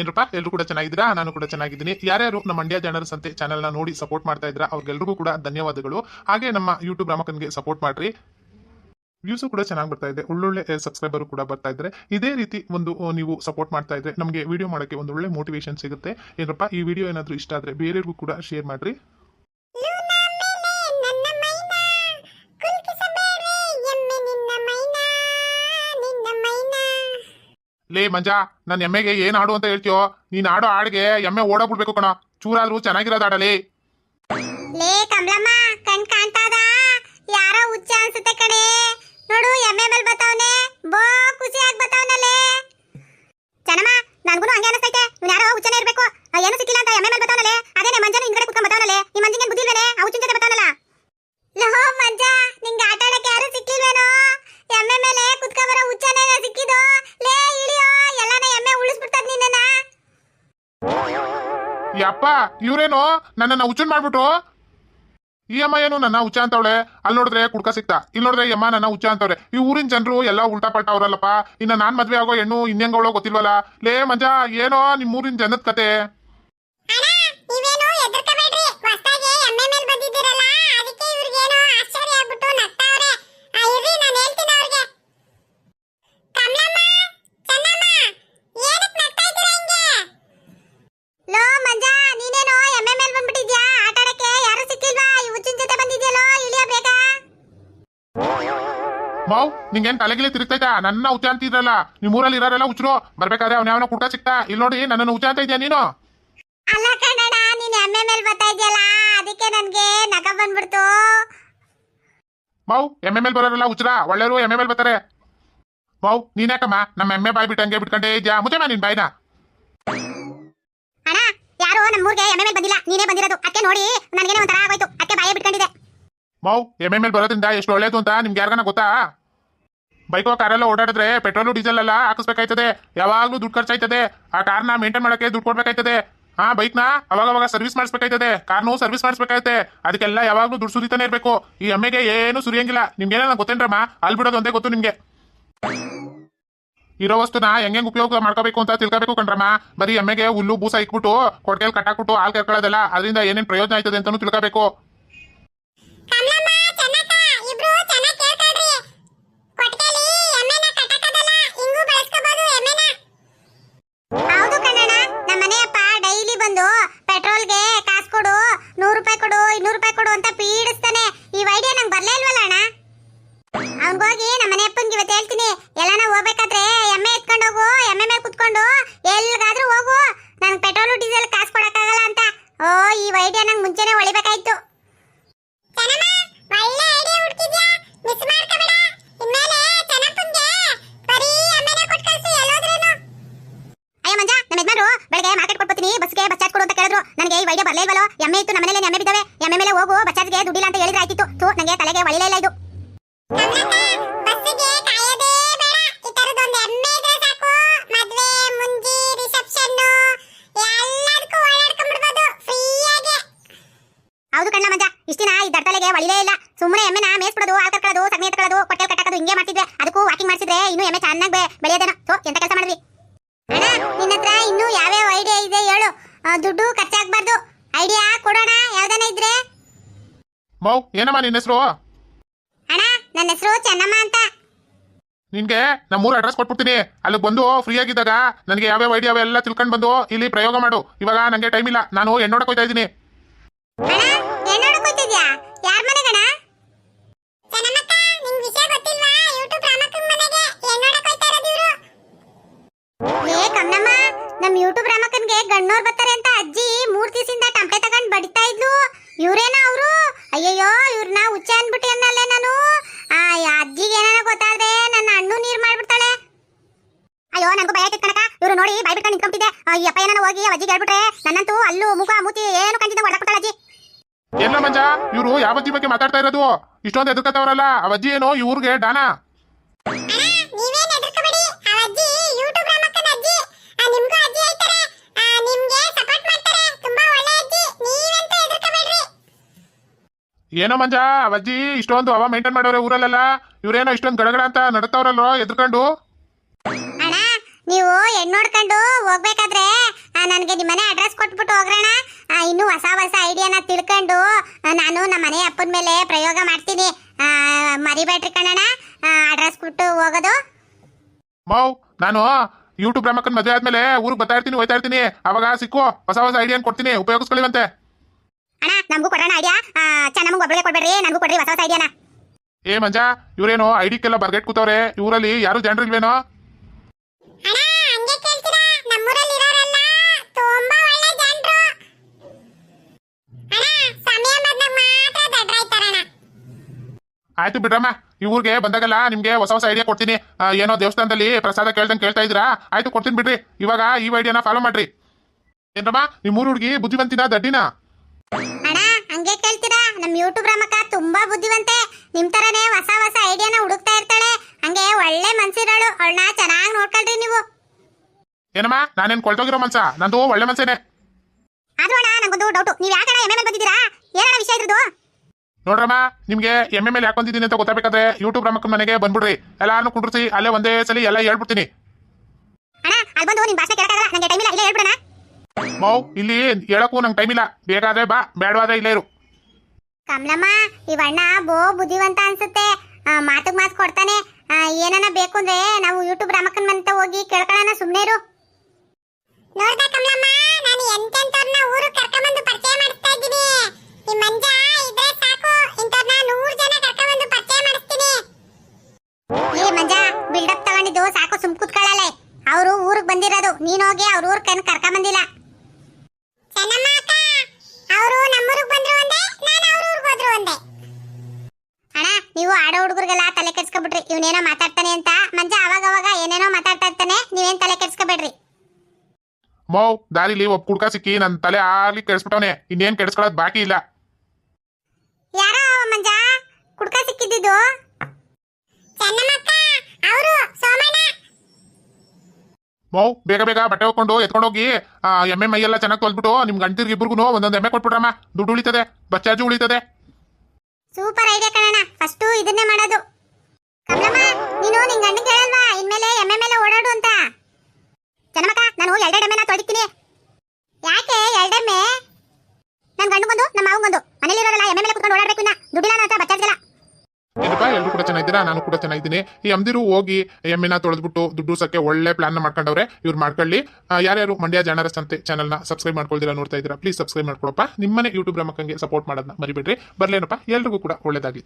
ಏನ್ರಪ್ಪ ಎಲ್ಲರೂ ಕೂಡ ಚೆನ್ನಾಗಿದ್ದೀರಾ? ನಾನು ಕೂಡ ಚೆನ್ನಾಗಿದ್ದೀನಿ. ಯಾರ್ಯಾರು ನಮ್ಮ ಮಂಡ್ಯ ಜನರ ಸಂತೆ ಚಾನೆಲ್ನ ನೋಡಿ ಸಪೋರ್ಟ್ ಮಾಡ್ತಾ ಇದ್ರ ಅವ್ರಿಗೆಲ್ರಿಗೂ ಕೂಡ ಧನ್ಯವಾದಗಳು. ಹಾಗೆ ನಮ್ಮ ಯೂಟ್ಯೂಬ್ ರಾಮಕನ್ಗೆ ಸಪೋರ್ಟ್ ಮಾಡ್ರಿ. ವ್ಯೂಸು ಕೂಡ ಚೆನ್ನಾಗಿ ಬರ್ತಾ ಇದೆ. ಒಳ್ಳೊಳ್ಳೆ ಸಬ್ಸ್ಕ್ರೈಬರ್ ಕೂಡ ಬರ್ತಾ ಇದ್ದಾರೆ. ಇದೇ ರೀತಿ ಒಂದು ನೀವು ಸಪೋರ್ಟ್ ಮಾಡ್ತಾ ಇದ್ರೆ ನಮಗೆ ವಿಡಿಯೋ ಮಾಡೋಕ್ಕೆ ಒಂದು ಒಳ್ಳೆ ಮೋಟಿವೇಶನ್ ಸಿಗುತ್ತೆ. ಏನಪ್ಪ ಈ ವಿಡಿಯೋ ಏನಾದರೂ ಇಷ್ಟ ಆದರೆ ಬೇರೆಯವ್ರಿಗೂ ಕೂಡ ಶೇರ್ ಮಾಡ್ರಿ. ಲೇ ಮಂಜಾ ನನ್ನ ಎಮ್ಮೆಗೆ ಏನ್ ಹಾಡು ಅಂತ ಹೇಳ್ತೀಯೋ? ನೀನ್ ಆಡೋ ಹಾಡಿಗೆ ಎಮ್ಮೆ ಓಡಾಡ್ಬಿಡ್ಬೇಕು ಕಣ. ಚೂರಾದ್ರೂ ಚೆನ್ನಾಗಿರೋದು ಆಡಲಿ ಲೇ ಕಮಲಮ್ಮ, ಕಣ್ ಕಾಣ್ತಾದ? ಯಾರೋ ಹುಚ್ಚ ಅನ್ಸುತ್ತೆ ಕಣೆ. ನೋಡು, ಎಮ್ಮೆ ಮೇಲೆ ಬತ್ತಾವನೆ. ಬೋ ಖುಷಿಯಾಗಿ ಯಪ್ಪ ಇವ್ರೇನು? ನನ್ನನ್ನ ಹುಚ್ಚನ್ ಮಾಡ್ಬಿಟ್ರು ಈ ಅಮ್ಮ ಏನು ನನ್ನ ಹುಚ್ಚ ಅಂತವಳೆ? ಅಲ್ಲಿ ನೋಡಿದ್ರೆ ಕುಡ್ಕ ಸಿಕ್ತಾ. ಇಲ್ಲಿ ನೋಡಿದ್ರೆ ಈ ಅಮ್ಮ ನನ್ನ ಹುಚ್ಚ ಅಂತವ್ರೆ ಈ ಊರಿನ ಜನರು ಎಲ್ಲ ಉಲ್ಟಾ ಪಲ್ಟಾ ಅವ್ರಲ್ಲಪ್ಪ ಇನ್ನ ನಾನ್ ಮದ್ವೆ ಆಗೋ ಹೆಣ್ಣು ಇನ್ನೆಂಗಳೋ ಗೊತ್ತಿಲ್ವಲ್ಲ? ಲೇ ಮಜಾ, ಏನೋ ನಿಮ್ ಊರಿನ ಜನದ ಕತೆ. ಮಾವ್ ನಿಂಗೇನ್ ತಲೆಗಿಲಿ ತಿರುಗ್ತೈತಾ? ನನ್ನ ಉಚ ಅಂತಿದ್ರಲ್ಲ ನಿಮ್ ಊರಲ್ಲಿ ಇರೋರೆಲ್ಲ ಉಚ್ಚರು ಬರ್ಬೇಕಾದ್ರೆ ಅವ್ನ ಯಾವನ ಕುಡ್ಕ ಸಿಕ್ತಾ? ಇಲ್ಲಿ ನೋಡಿ ನನ್ನನ್ನು ಉಚ ಅಂತ ಇದೆಯಾ ನೀನು? ಅಲ್ಲ ಕಣಣ್ಣ ನೀನ್ ಎಮ್ಮೆ ಮೇಲೆ ಬರ್ತಾ ಇದೆಯಲ್ಲ? ಅದಕ್ಕೆ ನನ್ಗೆ ನಗ ಬಂದ್ಬಿಡ್ತು. ಮಾವ್ ಎಮ್ಮೆ ಮೇಲೆ ಬರೋರೆಲ್ಲ ಹುಚ್ಚರ? ಒಳ್ಳೆಯವರು ಎಮ್ಮೆ ಮೇಲೆ ಬರ್ತಾರೆ. ನೀನ್ಯಾಕಮ್ಮ ನಮ್ಮ ಎಮ್ಮೆ ಬಾಯ್ ಬಿಟ್ಟು ಹಂಗೆ ಬಿಟ್ಕೊಂಡೇ ಇದ್ಯಾ? ಮುಚ್ಚಮ್ಮ ನಿನ್ ಬಾಯ್ನ? ಅಣ್ಣ ಯಾರು ನಮ್ಮೂರ್ಗೆ ಎಮ್ಮೆ ಮೇಲೆ ಬಂದಿಲ್ಲ? ನೀನೇ ಬಂದಿರೋದು. ಅದಕ್ಕೆ ನೋಡಿ ನನಗೇನೋ ಒಂಥರ ಆಗೋಯ್ತು. ಅದಕ್ಕೆ ಬಾಯ ಬಿಟ್ಕೊಂಡಿದೆ ಮಾವ್ ಎಮ್ಮೆ ಮೇಲೆ ಬರೋದ್ರಿಂದ ಎಷ್ಟು ಒಳ್ಳೇದು ಅಂತ ನಿಮ್ಗೆ ಯಾರಿಗಾನ ಗೊತ್ತಾ? ಬೈಕೋ ಕಾರೆಲ್ಲ ಓಡಾಡಿದ್ರೆ ಪೆಟ್ರೋಲು ಡೀಸೆಲ್ ಎಲ್ಲ ಹಾಕಿಸ್ಬೇಕಾಯ್ತದೆ. ಯಾವಾಗ್ಲೂ ದುಡ್ಡು ಖರ್ಚಾಯ್ತದೆ. ಆ ಕಾರ್ನ ಮೇಂಟೈನ್ ಮಾಡೋಕೆ ದುಡ್ಡು ಕೊಡ್ಬೇಕಾಯ್ತದೆ. ಆ ಬೈಕ್ನ ಅವಾಗ ಅವಾಗ ಸರ್ವಿಸ್ ಮಾಡಿಸ್ಬೇಕಾಯ್ತದೆ. ಕಾರ್ನು ಸರ್ವಿಸ್ ಮಾಡಿಸ್ಬೇಕಾಯ್ತದೆ. ಅದಕ್ಕೆಲ್ಲ ಯಾವಾಗ್ಲೂ ದುಡ್ಡು ಸುರಿತಾನೆ ಇರಬೇಕು. ಈ ಎಮ್ಮೆಗೆ ಏನು ಸುರಿಯಂಗಿಲ್ಲ. ನಿಮ್ಗೆ ಏನಾರ ಗೊತ್ತೇನ್ರಮ್ಮ? ಅಲ್ಲಿ ಬಿಡೋದು ಒಂದೇ ಗೊತ್ತು ನಿಮಗೆ. ಇರೋ ವಸ್ತುನ ಹೆಂಗೆ ಉಪಯೋಗ ಮಾಡ್ಕೋಬೇಕು ಅಂತ ತಿಳ್ಕೋಬೇಕು ಕಣ್ರಮ್ಮ. ಬರೀ ಎಮ್ಮೆಗೆ ಹುಲ್ಲು, ಬೂಸ ಇಕ್ಬಿಟ್ಟು ಕೊಡ್ಕೆಲ್ ಕಟ್ಟಾಕ್ಬಿಟ್ಟು, ಹಾಲು ಕರ್ಕೊಳ್ಳೋದಲ್ಲ. ಅದರಿಂದ ಏನೇನ್ ಪ್ರಯೋಜನ ಆಯ್ತದೆ ಅಂತಾನು ತಿಳ್ಕೋಬೇಕು ಕಮಲಮ್ಮ ಚೆನ್ನಕ್ಕ ಇಬ್ರು ಚೆನ್ನಾಗಿ ಕೇಳ್ಕೊಳ್ರಿ ಕೊಟ್ಟಿಗೆಲಿ ಎಮ್ಮೆನ ಕಟ್ಟಕ್ಕದಲ್ಲ ಹಿಂಗೂ ಬಳಸ್ಕೋಬಹುದು ಎಮ್ಮೆನ ಹೌದು ಕಣಣ್ಣ ನಮ್ಮ ಮನೆಯಪ್ಪ ಡೈಲಿ ಬಂದು ಪೆಟ್ರೋಲ್ಗೆ ಕಾಸು ಕೊಡು ನೂರು ರೂಪಾಯಿ ಕೊಡು ಇನ್ನೂರು ರೂಪಾಯಿ ಕೊಡು ಅಂತ ಪೀಡಿಸ್ತಾನೆ ಈ ಐಡಿಯಾ ನಂಗೆ ಬರ್ಲೇ ಇಲ್ವಲ್ಲ ಅಣ್ಣ ಅವ್ನಿಗೋಗಿ ನಮ್ಮ ಮನೆ ಅಪ್ಪಂಗೆ ಇವತ್ತು ಹೇಳ್ತೀನಿ ಎಲ್ಲಾನ ಹೋಗ್ಬೇಕಾದ್ರೆ ಎಮ್ಮೆ ಎತ್ಕೊಂಡು ಹೋಗು ಎಮ್ಮೆ ಮೇಲೆ ಕುತ್ಕೊಂಡು ಎಲ್ಗಾದ್ರೂ ಹೋಗು ನನ್ಗೆ ಪೆಟ್ರೋಲು ಡೀಸೆಲ್ ಕಾಸು ಕೊಡಕ್ಕಾಗಲ್ಲ ಅಂತ ಓ ಈ ಐಡಿಯಾ ನಂಗೆ ಮುಂಚೆನೆ ಹೊಳಿಬೇಕಾಯ್ತು ಒಳ್ಳೆ ಐಡಿಯಾ ಹುಡುಕಿದ್ಯಾ ಮಿಸ್ ಮಾಡ್ಕೋಬೇಡ ಇನ್ಮೇಲೆ ಚೆನ್ನಪ್ಪಂಗೆ ಬರೀ ಎಮ್ಮೆನ ಕೊಟ್ಟು ಕಳ್ಸು ಎಲ್ಲೋದ್ರೇನು ಅಯ್ಯ ಮಂಜ ನಮ್ಮ ಯಜಮಾನ್ರು ಬೆಳಗ್ಗೆ ಮಾರ್ಕೆಟ್ ಕೊಟ್ಬಿಡ್ತೀನಿ ಬಸ್ಗೆ ಬಸ್ ಚಾರ್ಜ್ ಕೊಡು ಅಂತ ಕೇಳಿದ್ರು ನನಗೆ ಈ ಐಡಿಯಾ ಬರ್ಲೇ ಇಲ್ವಲ್ಲ ಎಮ್ಮೆ ಇತ್ತು ನಮ್ಮನೇಲಿ ಎಮ್ಮೆ ಬಿದ್ದಾವೆ? ಎಮ್ಮೆ ಮೇಲೆ ಹೋಗು ಬಚ್ಚಾಜ್ಗೆ ದುಡ್ಡಿಲ್ಲ ಅಂತ ಹೇಳಿದ್ರೆ ಆಯ್ತಿತ್ತು. ಥೂ ನನಗೆ ತಲೆಗೆ ಒಳಿಲೇ ಇಲ್ಲ ಇದು. ಹೌದು ಕಣ್ಣ ಮಂಜ ಇಷ್ಟಿನ ಈ ದಡ್ತಲೆಗೆ ಒಳಿಲೇ ಇಲ್ಲ. ಸುಮ್ಮನೆ ಎಮ್ಮೆನ ಮೇಸ್ಬಿಡೋದು ಹಾಲ್ ಕರ್ಕೊಳ್ಳೋದು ಸಗಣಿ ಎತ್ಕೊಳ್ಳೋದು ಕೊಟ್ಟೆ ಕಟ್ಟಾಕೋದು ಹಿಂಗೆ ಮಾಡ್ತಿದ್ದೆ ಅದಕ್ಕೂ ವಾಕಿಂಗ್ ಮಾಡಿಸಿದ್ರೆ ಇನ್ನೂ ಎಮ್ಮೆ ಚೆನ್ನಾಗಿ ಬೆಳೆಯೋದೇನೋ. ಸೊ ಎಂತ ಕೆಲಸ ಮಾಡಿದ್ವಿ? ಅಣ್ಣ ನಿನ್ನ ಹತ್ರ ಇನ್ನೂ ಯಾವ್ಯಾವ ಐಡಿಯಾ ಇದೆ ಹೇಳು. ದುಡ್ಡು ಖರ್ಚಾಗ್ಬಾರ್ದು. ಐಡಿಯಾ ಕೊಡೋಣ ಯಾವ್ದಾನ ಇದ್ರೆ? ಮೌ ಏನಮ್ಮ ನಿನ್ನ ಹೆಸರು? ಅಣ್ಣ ನನ್ನ ಹೆಸರು ಚೆನ್ನಮ್ಮ ಅಂತ. ನಿನ್ಗೆ ನಮ್ಮೂರ ಅಡ್ರೆಸ್ ಕೊಟ್ಬಿಡ್ತೀನಿ. ಅಲ್ಲಿಗೆ ಬಂದು ಫ್ರೀ ಆಗಿದ್ದಾಗ ನನಗೆ ಯಾವ್ಯಾವ ಐಡಿಯಾ ಎಲ್ಲ ತಿಳ್ಕೊಂಡು ಬಂದು ಇಲ್ಲಿ ಪ್ರಯೋಗ ಮಾಡು. ಇವಾಗ ನನಗೆ ಟೈಮ್ ಇಲ್ಲ. ನಾನು ಹೆಣ್ಣೋಡಕ್ ಹೋಗ್ತಾ ಇದ್ದೀನಿ. ನಮ್ಮ ಯೂಟ್ಯೂಬ್ ರಾಮಕ್ಕನ್ ಗಣ್ಣೋರ್ ಬರ್ತಾರೆ ಅಂತ ಅಜ್ಜಿ ಮೂರ್ ದಿವಸದಿಂದ ಟಂಪೆ ತಗೊಂಡ್ ಬಡಿತಾ ಇದ್ಲು. ಇವ್ರೇನ ಅವರು? ಅಯ್ಯಯ್ಯೋ ಇವ್ರನ್ನ ಹುಚ್ಚ ಅನ್ಬಿಟ್ಟು ಅನ್ನಲ್ಲೇ ನಾನು. ಆ ಅಜ್ಜಿಗೆ ಏನಾರ ಗೊತ್ತಾದ್ರೆ ನನ್ನ ಹಣ್ಣು ನೀರ್ ಮಾಡ್ಬಿಡ್ತಾಳೆ. ಅಯ್ಯೋ ನನಗೂ ಭಯ ಕಣಕ ಇವ್ರು ನೋಡಿ ಬಾಯ್ ಬಿಟ್ಕೊಂಡು ನಿಂತ್ಕೊಂತಿದ್ದೆ ಈ ಅಪ್ಪ ಏನಾರ ಹೋಗಿ ಅಜ್ಜಿಗೆ ಹೇಳ್ಬಿಟ್ರೆ ನನ್ನಂತೂ ಅಲ್ಲೂ ಮುಖ ಮೂತಿ ಏನು ಕಂಡಿದ್ದ ಒಳಕೊಟ್ಟಳ ಅಜ್ಜಿ. ಎಲ್ಲ ಮಂಜ? ಇವರು ಯಾವ ಅಜ್ಜಿ ಬಗ್ಗೆ ಮಾತಾಡ್ತಾ ಇರೋದು? ಇಷ್ಟೊಂದು ಎದುರ್ಕತ್ತವರಲ್ಲ ಅಜ್ಜಿ ಏನೋ ಇವ್ರಿಗೆ ಡಾನ. ಏನೋ ಮಂಜ ಅಜ್ಜಿ ಇಷ್ಟೊಂದು ಅವ ಮೇಂಟೈನ್ ಮಾಡೋರೆ ಊರಲ್ಲೆಲ್ಲ ಇವ್ರೇನೋ ಇಷ್ಟೊಂದು ಗಡಗಡ ಅಂತ ನಡಕ್ತವ್ರಲ್ರೋ ಎದ್ಕೊಂಡು ಅಣ್ಣ ನೀವು ಹೆಣ್ಣು ನೋಡ್ಕೊಂಡು ಹೋಗ್ಬೇಕಾದ್ರೆ ನನಗೆ ನಿಮ್ಮ ಮನೆ ಅಡ್ರೆಸ್ ಕೊಟ್ಬಿಟ್ಟು ಹೋಗ್ರಣ ಇನ್ನು ಹೊಸ ಹೊಸ ಐಡಿಯಾನ ತಿಳ್ಕೊಂಡು ನಾನು ನಮ್ಮ ಮನೆ ಅಪ್ಪನ ಮೇಲೆ ಪ್ರಯೋಗ ಮಾಡ್ತೀನಿ. ಮರಿಬೇಡ್ರಿ ಕಣಣ್ಣ ಅಡ್ರೆಸ್ ಕೊಟ್ಟು ಹೋಗೋದು. ಮೌ ನಾನು ಯೂಟ್ಯೂಬ್ ಬ್ರಹ್ಮಕ್ಕನ ಮದುವೆ ಆದ್ಮೇಲೆ ಊರಿಗೆ ಬರ್ತಾ ಇರ್ತೀನಿ ಹೋಯ್ತಾ ಇರ್ತೀನಿ. ಅವಾಗ ಸಿಕ್ಕು ಹೊಸ ಹೊಸ ಐಡಿಯಾ ಕೊಡ್ತೀನಿ ಉಪಯೋಗಿಸ್ಕೊಳ್ಳಿವಂತೆ. ಅಣ್ಣ ನಮಗೂ ಕೊಡೋಣ ಐಡಿಯಾ ಚೆನ್ನಾಗಿ ಒಬ್ಬಳಿಗೆ ಕೊಡ್ಬೇಡ್ರಿ ನನಗೂ ಕೊಡ್ರಿ ಹೊಸ ಹೊಸ ಐಡಿಯಾನ ಏ ಮಂಜ ಇವ್ರೇನು ಐಡಿಕ್ಕೆಲ್ಲ ಬರ್ಗೆಟ್ ಕೂತವ್ರೆ. ಇವರಲ್ಲಿ ಯಾರು ಜನರು ಇಲ್ವೇನೋ? ಅಣ್ಣ ಹಂಗೆ ಕೇಳ್ತೀರಾ? ನಮ್ಮೂರಲ್ಲಿ ಇರೋರೆಲ್ಲ ತುಂಬಾ ಒಳ್ಳೆ ಜನರು. ಅಣ್ಣ ಸಮಯ ಬಂದಾಗ ಮಾತ್ರ ದಡ್ರಾಯ್ತಾರಣ್ಣ ಆಯ್ತು ಬಿಡ್ರಮ್ಮ ಈ ಊರಿಗೆ ಬಂದಾಗೆಲ್ಲ ನಿಮ್ಗೆ ಹೊಸ ಹೊಸ ಐಡಿಯಾ ಕೊಡ್ತೀನಿ. ಏನೋ ದೇವಸ್ಥಾನದಲ್ಲಿ ಪ್ರಸಾದ ಕೇಳ್ದಂಗೆ ಕೇಳ್ತಾ ಇದ್ರ ಆಯ್ತು ಕೊಡ್ತೀನಿ ಬಿಡ್ರಿ. ಇವಾಗ ಈ ಐಡಿಯಾನ ಫಾಲೋ ಮಾಡ್ರಿ. ಏನ್ರಮ್ಮ ನಿಮ್ಮ ಊರ್ ಹುಡುಗಿ ಬುದ್ಧಿವಂತಿನ ದಡ್ಡಿನ? ಅಣ್ಣ ಹಂಗೆ ಕೇಳ್ತೀರಾ? ನಮ್ ಯೂಟ್ಯೂಬ್ ರಮಕ ತುಂಬಾ ಬುದ್ಧಿವಂತೆ. ನಿಮ್ ತರನೇ ಹೊಸ ಹೊಸ ಐಡಿಯಾನ ಹುಡುಕ್ತಾ ಇರ್ತಾಳೆ. ಹಂಗೆ ಒಳ್ಳೆ ಮನ್ಸಿರೋಳು. ಅವಳನ್ನ ಚೆನ್ನಾಗಿ ನೋಡ್ಕೊಳ್ರಿ ನೀವು. ಏನಮ್ಮ? ನಾನೇನ್ ಕೊಳ್ತೋಗಿರೋ ಮನ್ಸ? ನಂದು ಒಳ್ಳೆ ಮನ್ಸೇನೆ. ಅದು ಅಣ್ಣ ನಂಗೊಂದು ಡೌಟ್ ನೀವ್ ಯಾಕಣ್ಣ ಎಮ್ಮೆ ಮೇಲೆ ಬಂದಿದ್ದೀರಾ? ಏನಣ್ಣ ವಿಷಯ ಇದ್ರದ್ದು? ನೋಡ್ರಮ್ಮ ನಿಮ್ಗೆ ಎಮ್ಮೆ ಮೇಲೆ ಯಾಕೆ ಬಂದಿದ್ದೀನಿ ಅಂತ ಗೊತ್ತಾಗಬೇಕಾದ್ರೆ ಯೂಟ್ಯೂಬ್ ರಾಮಕ್ಕನ ಮನೆಗೆ ಬಂದ್ಬಿಡ್ರಿ. ಎಲ್ಲಾನು ಕುಂಡ್ರಿಸಿ ಅಲ್ಲೇ ಒಂದೇ ಸಲ ಎಲ್ಲ ಹೇಳ್ಬಿಡ್ತೀನಿ. ಅಣ್ಣ ಅಲ್ಲಿ ಬಂದು ನಿಮ್ ಭಾಷೆ ಕೇಳಕ್ಕಾಗಲ್ಲ. ನಂಗೆ ಟೈಮ್ ಇಲ್ಲ. ಇಲ್ಲೇ ಹೇಳ್ಬಿಡಣ. ಮೌ ಇಲ್ಲಿ ಹೇಳಕ್ಕೂ ನಂಗೆ ಟೈಮ್ ಇಲ್ಲ. ಬೇಕಾದ್ರೆ ಬಾ ಬೇಡವಾದ್ರೆ ಇಲ್ಲೇ ಇರು. ಕಮಲಮ್ಮ ಇವಣ್ಣ ಬೋ ಬುದ್ಧಿವಂತ ಅನ್ಸುತ್ತೆ. ಮಾತುಗ್ ಮಾತು ಕೊಡ್ತಾನೆ. ಏನನ್ನ ಏನನ ಬೇಕು ಅಂದ್ರೆ ನಾವು ಯೂಟ್ಯೂಬ್ ರಾಮಕ್ಕನ್ ಮಂತ ಹೋಗಿ ಕೇಳ್ಕೊಳ್ಳೋಣ ಸುಮ್ಮನೆ ಇರು. ನೋಡ್ದೆ ಕಮಲಮ್ಮ ನಾನು ಎಂತೆಂತವ್ರನ್ನ ಊರು ಕರ್ಕೊಂಡ್ಬಂದು ಪರಿಚಯ ಮಾಡಿಸ್ತಾ ಇದ್ದೀನಿ. ಈ ಮಂಜ ಇದ್ರೆ ಸಾಕು ಇಂಥವ್ರನ್ನ ನೂರು ಜನ ಕರ್ಕೊಂಡ್ಬಂದು ಪರಿಚಯ ಮಾಡಿಸ್ತೀನಿ. ಏ ಮಂಜ ಬಿಲ್ಡಪ್ ತಗೊಂಡಿದ್ದು ಸಾಕು ಸುಮ್ ಕೂತ್ಕೊಳ್ಳಲೇ. ಅವರು ಊರಿಗೆ ಬಂದಿರೋದು. ನೀನ್ ಹೋಗಿ ಅವ್ರ ಊರ್ ಕನ್ ಕರ್ಕೊಂಬಂದಿಲ್ಲ. ನೀವು ಆಡೋ ಹುಡುಗರಿಗೆಲ್ಲ ತಲೆ ಕೆಡ್ಸ್ಕೊಬಿಟ್ರಿ. ಇವನೇನೋ ಮಾತಾಡ್ತಾನೆ ಅಂತ. ಮಂಜ ಅವಾಗ ಅವಾಗ ಏನೇನೋ ಮಾತಾಡ್ತಾ ಇರ್ತಾನೆ. ನೀವೇನ್ ತಲೆ ಕೆಡ್ಸ್ಕೊಬೇಡ್ರಿ. ಮೌ ದಾರಿಲಿ ಒಬ್ಬ ಕುಡ್ಕ ಸಿಕ್ಕಿ ನನ್ನ ತಲೆ ಆಗ್ಲಿ ಕೆಡಿಸ್ಬಿಟ್ಟವನೆ. ಇನ್ನೇನ್ ಕೆಡಿಸ್ಕೊಳ್ಳೋದು ಬಾಕಿ ಇಲ್ಲ. ಯಾರ ಮಂಜ? ಕುಡ್ಕ ಸಿಕ್ಕಿದ್ದು ಅವರು ಸೋಮಣ್ಣ. ಮೌ ಬೇಗ ಬೇಗ ಬಟ್ಟೆ ಹೋಗ್ಕೊಂಡು ಎತ್ಕೊಂಡೋಗಿ ಎಮ್ಮೆ ಎಲ್ಲ ಚೆನ್ನಾಗಿ ತೊಳ್ಬಿಟ್ಟು ನಿಮ್ ಗಂಟಿರ್ಗೆ ಇಬ್ರಿಗೂ ಒಂದೊಂದು ಎಮ್ಮೆ ಕೊಟ್ಬಿಟ್ರಮ್ಮ. ದುಡ್ಡು ಉಳಿತದೆ ಬಸ್ ಚಾರ್ಜು ಉಳಿತದೆ. ಸೂಪರ್ ಐಡಿಯಾ ಕಣಣ್ಣ, ಫಸ್ಟ್ ಇದನ್ನೇ ಮಾಡೋದು. ಕಮಲಮ್ಮ, ನೀನು ನಿನ್ ಗಂಡಂಗೆ ಹೇಳಲ್ವಾ, ಇನ್ಮೇಲೆ ಎಮ್ಮೆ ಮೇಲೆ ಓಡಾಡು ಅಂತ. ಜನಮಕ್ಕ ನಾನು ಎರಡೆರಡು ಎಮ್ಮೆನ ತೊಳಿತೀನಿ ಯಾಕೆ ಎರಡೆಮ್ಮೆ? ನನ್ನ ಗಂಡು ಬಂದು ನಮ್ಮ ಮಾವು ಬಂದು ಮನೇಲಿರೋರಲ್ಲ ಎಮ್ಮೆ ಮೇಲೆ ಕುತ್ಕೊಂಡು ಓಡಾಡಬೇಕು ಇನ್ನ. ದುಡ್ಡಿಲ್ಲ ಹತ್ರ ಬಚ್ಚಾರ್ಜಿಲ್ಲ ಏನಪ್ಪ ಎಲ್ಲರೂ ಕೂಡ ಚೆನ್ನಾಗಿದ್ದೀರಾ? ನಾನು ಕೂಡ ಚೆನ್ನಾಗಿದ್ದೀನಿ. ಈ ಅಮ್ದಿರು ಹೋಗಿ ಎಮ್ಮಿನ ತೊಳೆದ್ಬಿಟ್ಟು ದುಡ್ಡು ಸಕ್ಕೆ ಒಳ್ಳೆ ಪ್ಲಾನ್ ಮಾಡ್ಕೊಂಡವ್ರೆ. ಇವ್ರು ಮಾಡ್ಕೊಳ್ಳಿ. ಯಾರ್ಯಾರು ಮಂಡ್ಯ ಜಾಣರಸ್ ಅಂತೆ ಚಾನಲ್ನ ಸಬ್ಸ್ಕ್ರೈಬ್ ಮಾಡ್ಕೊಳ್ದಿರ ನೋಡ್ತಾ ಇದ್ದೀರಾ ಪ್ಲೀಸ್ ಸಬ್ಸ್ಕ್ರೈಬ್ ಮಾಡ್ಕೊಳಪ್ಪ ನಿಮ್ಮನೆ ಯೂಟ್ಯೂಬ್ ರಮಕ್ಕಂಗೆ ಸಪೋರ್ಟ್ ಮಾಡೋದನ್ನ ಮರಿಬೇಡ್ರಿ. ಬರ್ಲೇನಪ್ಪ? ಎಲ್ರಿಗೂ ಕೂಡ ಒಳ್ಳೇದಾಗ್ಲಿ.